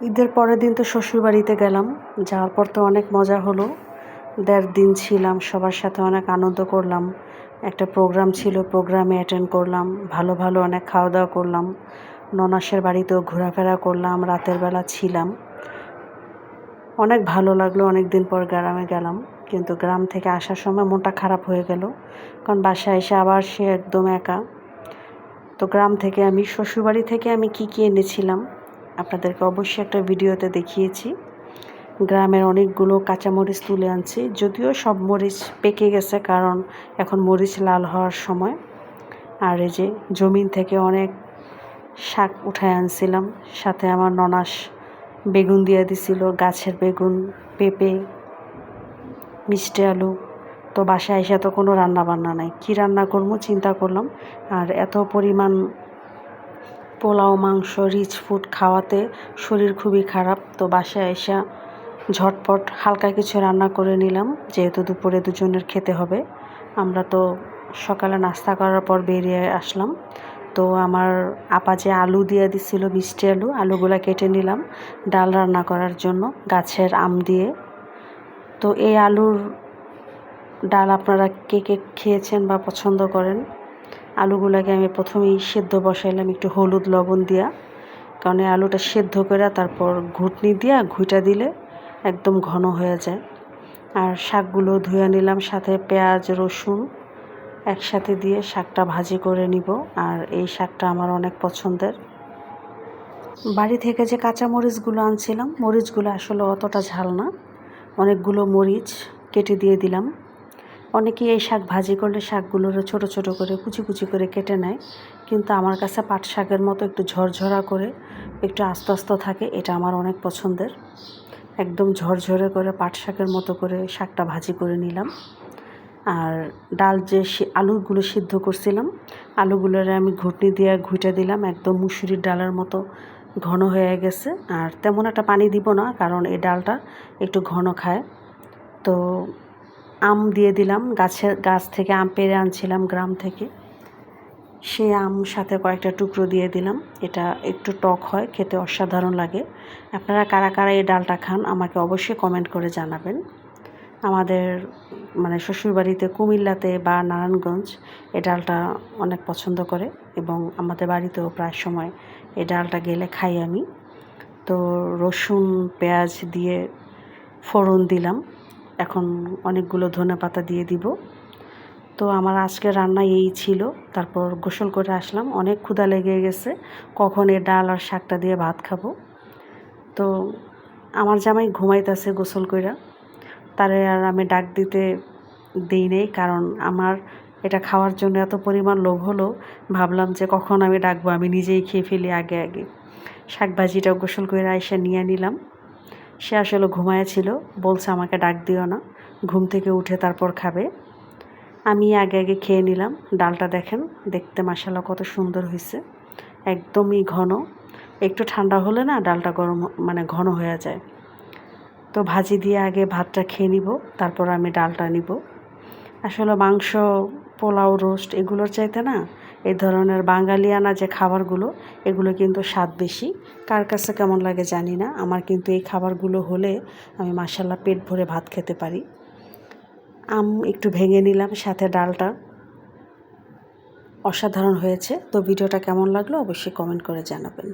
ঈদের পরের দিন তো শ্বশুরবাড়িতে গেলাম। যাওয়ার পর তো অনেক মজা হলো। দেড় দিন ছিলাম, সবার সাথে অনেক আনন্দ করলাম। একটা প্রোগ্রাম ছিল, প্রোগ্রামে অ্যাটেন্ড করলাম, ভালো ভালো অনেক খাওয়া দাওয়া করলাম। ননাসের বাড়িতেও ঘোরাফেরা করলাম, রাতের বেলা ছিলাম। অনেক ভালো লাগল অনেক দিন পর গ্রামে গেলাম, কিন্তু গ্রাম থেকে আসার সময় মনটা খারাপ হয়ে গেল। কারণ বাসায় এসে আবার সে একদম একা। তো গ্রাম থেকে আমি, শ্বশুরবাড়ি থেকে আমি কি কি এনেছিলাম আপনাদেরকে অবশ্যই একটা ভিডিওতে দেখিয়েছি। গ্রামের অনেকগুলো কাঁচামরিচ তুলে আনছি, যদিও সব মরিচ পেকে গেছে কারণ এখন মরিচ লাল হওয়ার সময়। আর এই যে জমিন থেকে অনেক শাক উঠায় আনছিলাম, সাথে আমার ননাস বেগুন দিয়ে দিছিল, গাছের বেগুন, পেঁপে, মিষ্টি আলু। তো বাসায় এসে তো কোনো রান্না বান্না নাই, কী রান্না করব চিন্তা করলাম। আর এত পরিমাণ পোলাও, মাংস রিচ ফুড খাওয়াতে শরীর খুবই খারাপ, তো বাসায় এসে ঝটপট হালকা কিছু রান্না করে নিলাম, যেহেতু দুপুরে দুজনের খেতে হবে। আমরা তো সকালে নাস্তা করার পর বেরিয়ে আসলাম। তো আমার আপা যে আলু দিয়ে দিছিল, মিষ্টি আলু, আলুগুলা কেটে নিলাম ডাল রান্না করার জন্য, গাছের আম দিয়ে। তো এই আলুর ডাল আপনারা কে কে খেয়েছেন বা পছন্দ করেন? আলুগুলাকে আমি প্রথমেই সেদ্ধ বসাইলাম একটু হলুদ লবণ দিয়া। কারণ এই আলুটা সেদ্ধ করে তারপর ঘুটনি দিয়া ঘুইটা দিলে একদম ঘন হয়ে যায়। আর শাকগুলো ধুয়ে নিলাম, সাথে পেঁয়াজ, রসুন একসাথে দিয়ে শাকটা ভাজি করে নিব। আর এই শাকটা আমার অনেক পছন্দের। বাড়ি থেকে যে কাঁচা মরিচগুলো আনছিলাম, মরিচগুলো আসলে অতটা ঝাল না। অনেকগুলো মরিচ কেটে দিয়ে দিলাম। অনেকেই এই শাক ভাজি করলে শাকগুলোরও ছোট ছোট করে কুচি কুচি করে কেটে নেয়, কিন্তু আমার কাছে পাট শাকের মতো একটু ঝরঝরা করে, একটু আস্তে আস্তে থাকে, এটা আমার অনেক পছন্দের। একদম ঝরঝরে করে পাট শাকের মতো করে শাকটা ভাজি করে নিলাম। আর ডাল যে আলুগুলো সিদ্ধ করছিলাম, আলুগুলোরে আমি ঘুটনি দিয়ে ঘুইটা দিলাম, একদম মুসুরির ডালের মতো ঘন হয়ে গেছে। আর তেমন একটা পানি দিব না, কারণ এই ডালটা একটু ঘন খায়। তো আম দিয়ে দিলাম। গাছের গাছ থেকে আম পেরে আনছিলাম গ্রাম থেকে। সে আম সাথে কয়েকটা টুকরো দিয়ে দিলাম। এটা একটু টক হয়, খেতে অসাধারণ লাগে। আপনারা কারা কারা এই ডালটা খান আমাকে অবশ্যই কমেন্ট করে জানাবেন। আমাদের মানে শ্বশুরবাড়িতে কুমিল্লাতে বা নারায়ণগঞ্জ এই ডালটা অনেক পছন্দ করে এবং আমাদের বাড়িতেও প্রায় সময় এই ডালটা গেলে খাই আমি। তো রসুন, পেঁয়াজ দিয়ে ফোড়ন দিলাম। এখন অনেকগুলো ধনে পাতা দিয়ে দিব। তো আমার আজকে রান্না এই ছিল। তারপর গোসল করে আসলাম। অনেক ক্ষুধা লেগে গেছে। কখন এ ডাল আর শাকটা দিয়ে ভাত খাব? তো আমার জামাই ঘুমাইতেছে গোসল কইরা। তারে আর আমি ডাক দিতে দিই নেই কারণ আমার এটা খাওয়ার জন্য এত পরিমাণ লোভ হলো। ভাবলাম যে কখন আমি ডাকবো? আমি নিজেই খেয়ে ফেলি আগে আগে। শাক ভাজিটা গোসল করে এসে নিয়ে নিলাম। সে আসলে ঘুমায়াছিল বলছে আমাকে ডাক দিও না, ঘুম থেকে উঠে তারপর খাবে। আমি আগে আগে খেয়ে নিলাম, ডালটা দেখেন, দেখতে মাসালা কত সুন্দর হয়েছে একদমই ঘন, একটু ঠান্ডা হলে না ডালটা গরম মানে ঘন হয়ে যায়। তো ভাজি দিয়ে আগে ভাতটা খেয়ে নিব, তারপর আমি ডালটা নিব। আসলে মাংস পোলাও রোস্ট এগুলোর চাইতে না, এই ধরনের বাঙালিয়ানা যে খাবারগুলো, এগুলো কিন্তু স্বাদ বেশি। কার কাছে কেমন লাগে জানি না, আমার কিন্তু এই খাবারগুলো হলে আমি মাসাল্লাহ পেট ভরে ভাত খেতে পারি। আম একটু ভেঙে নিলাম, সাথে ডালটা অসাধারণ হয়েছে। তো ভিডিওটা কেমন লাগল অবশ্যই কমেন্ট করে জানাবেন।